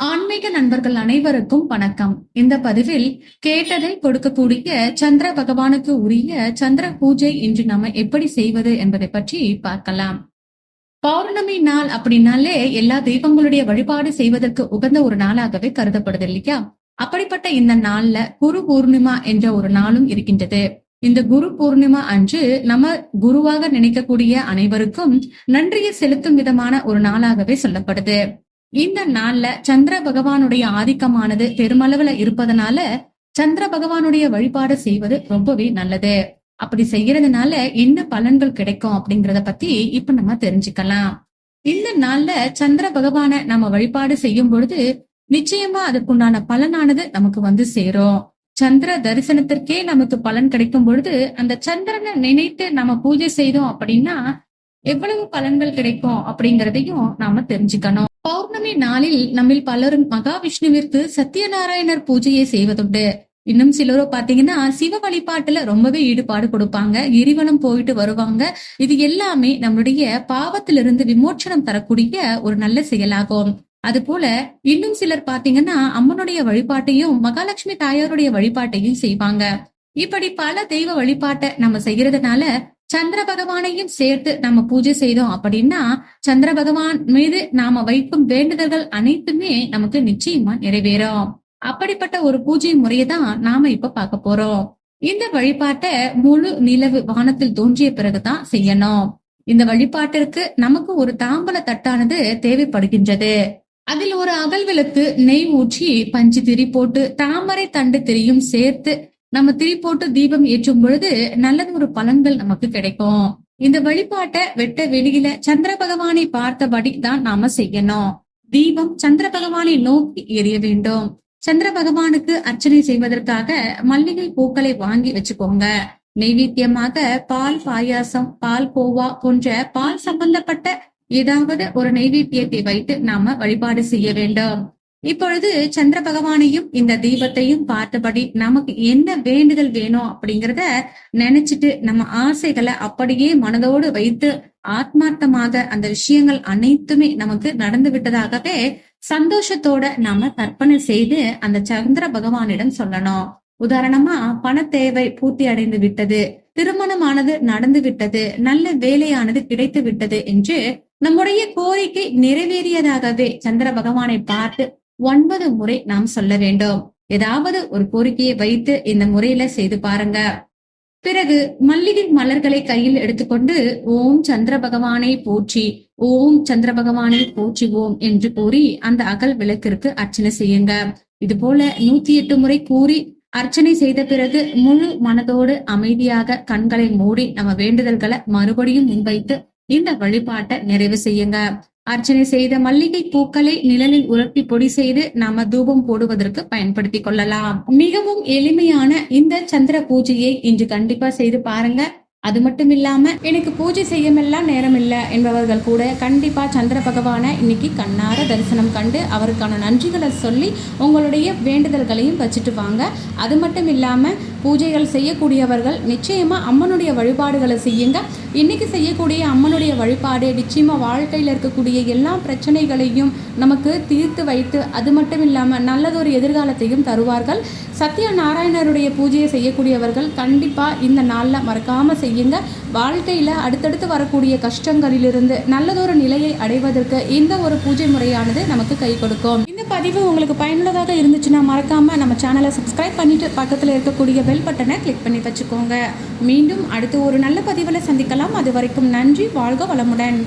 ஆன்மீக நண்பர்கள் அனைவருக்கும் வணக்கம். இந்த பதிவில் கேட்டதை கொடுக்கக்கூடிய சந்திர பகவானுக்கு உரிய சந்திர பூஜை இன்று நாம எப்படி செய்வது என்பதை பற்றி பார்க்கலாம். பௌர்ணமி நாள் அப்படின்னாலே எல்லா தெய்வங்களுடைய வழிபாடு செய்வதற்கு உகந்த ஒரு நாளாகவே கருதப்படுது இல்லையா? அப்படிப்பட்ட இந்த நாள்ல குரு பூர்ணிமா என்ற ஒரு நாளும் இருக்கின்றது. இந்த குரு பூர்ணிமா அன்று நம்ம குருவாக நினைக்கக்கூடிய அனைவருக்கும் நன்றியை செலுத்தும் விதமான ஒரு நாளாகவே சொல்லப்படுது. இந்த நாள்ல சந்திர பகவானுடைய ஆதிக்கமானது பெருமளவுல இருப்பதனால சந்திர பகவானுடைய வழிபாடு செய்வது ரொம்பவே நல்லது. அப்படி செய்யறதுனால என்ன பலன்கள் கிடைக்கும் அப்படிங்கறத பத்தி இப்ப நம்ம தெரிஞ்சுக்கலாம். இந்த நாள்ல சந்திர பகவான நம்ம வழிபாடு செய்யும் பொழுது நிச்சயமா அதுக்குண்டான பலனானது நமக்கு வந்து சேரும். சந்திர தரிசனத்திற்கே நமக்கு பலன் கிடைக்கும் பொழுது அந்த சந்திரனை நினைத்து நம்ம பூஜை செய்தோம் அப்படின்னா எவ்வளவு பலன்கள் கிடைக்கும் அப்படிங்கறதையும் நாம தெரிஞ்சுக்கணும். பௌர்ணமி நாளில் நம்மில் பலரும் மகாவிஷ்ணுவிற்கு சத்யநாராயணர் பூஜையை செய்வதுண்டு. இன்னும் சிலரோ பாத்தீங்கன்னா சிவ வழிபாட்டுல ரொம்பவே ஈடுபாடு கொடுப்பாங்க. கிரிவலம் போயிட்டு வருவாங்க. இது எல்லாமே நம்மளுடைய பாவத்திலிருந்து விமோச்சனம் தரக்கூடிய ஒரு நல்ல செயலாகும். அது போல இன்னும் சிலர் பாத்தீங்கன்னா அம்மனுடைய வழிபாட்டையும் மகாலட்சுமி தாயாருடைய வழிபாட்டையும் செய்வாங்க. இப்படி பல தெய்வ வழிபாட்டை நம்ம செய்யறதுனால சந்திர பகவானையும் சேர்த்து நம்ம பூஜை செய்தோம் அப்படின்னா சந்திர பகவான் மீது நாம வைக்கும் வேண்டுதல்கள் அனைத்துமே நமக்கு நிச்சயமா நிறைவேறும். அப்படிப்பட்ட ஒரு பூஜை முறையை தான் நாம இப்ப பார்க்க போறோம். இந்த வழிபாட்டை முழு நிலவு வானத்தில் தோன்றிய பிறகுதான் செய்யணும். இந்த வழிபாட்டிற்கு நமக்கு ஒரு தாம்பல தட்டானது தேவைப்படுகின்றது. அதில் ஒரு அகல் விளக்கு நெய் ஊற்றி பஞ்சு திரி போட்டு தாமரை தண்டு திரியும் சேர்த்து நம்ம திரி போட்டு தீபம் ஏற்றும் பொழுது நல்லது ஒரு பலன்கள் நமக்கு கிடைக்கும். இந்த வழிபாட்டை வெட்ட வெளியில சந்திர பகவானை பார்த்தபடி தான் நாம செய்யணும். தீபம் சந்திர பகவானை நோக்கி எரிய வேண்டும். சந்திர பகவானுக்கு அர்ச்சனை செய்வதற்காக மல்லிகை பூக்களை வாங்கி வச்சுக்கோங்க. நைவேத்தியமாக பால் பாயாசம் பால் கோவா போன்ற பால் சம்பந்தப்பட்ட ஏதாவது ஒரு நைவேத்தியத்தை வைத்து நாம வழிபாடு செய்ய வேண்டும். இப்பொழுது சந்திர பகவானையும் இந்த தீபத்தையும் பார்த்தபடி நமக்கு என்ன வேண்டுதல் வேணும் அப்படிங்கறத நினைச்சிட்டு நம்ம ஆசைகளை அப்படியே மனதோடு வைத்து ஆத்மார்த்தமாக அந்த விஷயங்கள் அனைத்துமே நமக்கு நடந்து விட்டதாகவே சந்தோஷத்தோட நாம கற்பனை செய்து அந்த சந்திர பகவானிடம் சொல்லணும். உதாரணமா பண தேவை பூர்த்தி அடைந்து விட்டது திருமணமானது நடந்து விட்டது நல்ல வேலையானது கிடைத்து விட்டது என்று நம்முடைய கோரிக்கை நிறைவேறியதாகவே சந்திர பகவானை பார்த்து ஒன்பது முறை நாம் சொல்ல வேண்டும். ஏதாவது ஒரு கோரிக்கையை வைத்து இந்த முறையில செய்து பாருங்க. பிறகு மல்லிகை மலர்களை கையில் எடுத்துக்கொண்டு ஓம் சந்திர பகவானை போற்றி ஓம் சந்திர பகவானை ஓம் என்று கூறி அந்த அகல் விளக்கிற்கு அர்ச்சனை செய்யுங்க. இது போல நூத்தி எட்டு முறை கூறி அர்ச்சனை செய்த பிறகு முழு மனதோடு அமைதியாக கண்களை மூடி நம்ம வேண்டுதல்களை மறுபடியும் முன்வைத்து இந்த வழிபாட்டை நிறைவு செய்யுங்க. அர்ச்சனை செய்த மல்லிகை பூக்களை நிழலில் உலர்த்தி பொடி செய்து நாம தூபம் போடுவதற்கு பயன்படுத்திக் கொள்ளலாம். மிகவும் எளிமையான இந்த சந்திர பூஜையை இன்று கண்டிப்பா செய்து பாருங்க. அது மட்டும் இல்லாம எனக்கு பூஜை செய்யமெல்லாம் நேரம் இல்லை என்பவர்கள் கூட கண்டிப்பா சந்திர பகவானை இன்னைக்கு கண்ணார தரிசனம் கண்டு அவருக்கான நன்றிகளை சொல்லி உங்களுடைய வேண்டுதல்களையும் வச்சுட்டு வாங்க. அது மட்டும் இல்லாம பூஜைகள் செய்யக்கூடியவர்கள் நிச்சயமா அம்மனுடைய வழிபாடுகளை செய்யுங்க. இன்னைக்கு செய்யக்கூடிய அம்மனுடைய வழிபாடு நிச்சயமா வாழ்க்கையில் இருக்கக்கூடிய எல்லா பிரச்சனைகளையும் நமக்கு தீர்த்து வைத்து அது மட்டும் இல்லாமல் நல்லதொரு எதிர்காலத்தையும் தருவார்கள். சத்ய நாராயணருடைய பூஜையை செய்யக்கூடியவர்கள் கண்டிப்பாக இந்த நாளில் மறக்காமல் செய்யுங்க. வாழ்க்கையில் அடுத்தடுத்து வரக்கூடிய கஷ்டங்களிலிருந்து நல்லதொரு நிலையை அடைவதற்கு இந்த ஒரு பூஜை முறையானது நமக்கு கை கொடுக்கும். இந்த பதிவு உங்களுக்கு பயனுள்ளதாக இருந்துச்சுன்னா மறக்காமல் நம்ம சேனலை சப்ஸ்கிரைப் பண்ணிட்டு பக்கத்தில் இருக்கக்கூடிய பெல் பட்டனை கிளிக் பண்ணி வச்சுக்கோங்க. மீண்டும் அடுத்து ஒரு நல்ல பதிவில் சந்திக்கலாம். அது வரைக்கும் நன்றி வாழ்க வளமுடன்.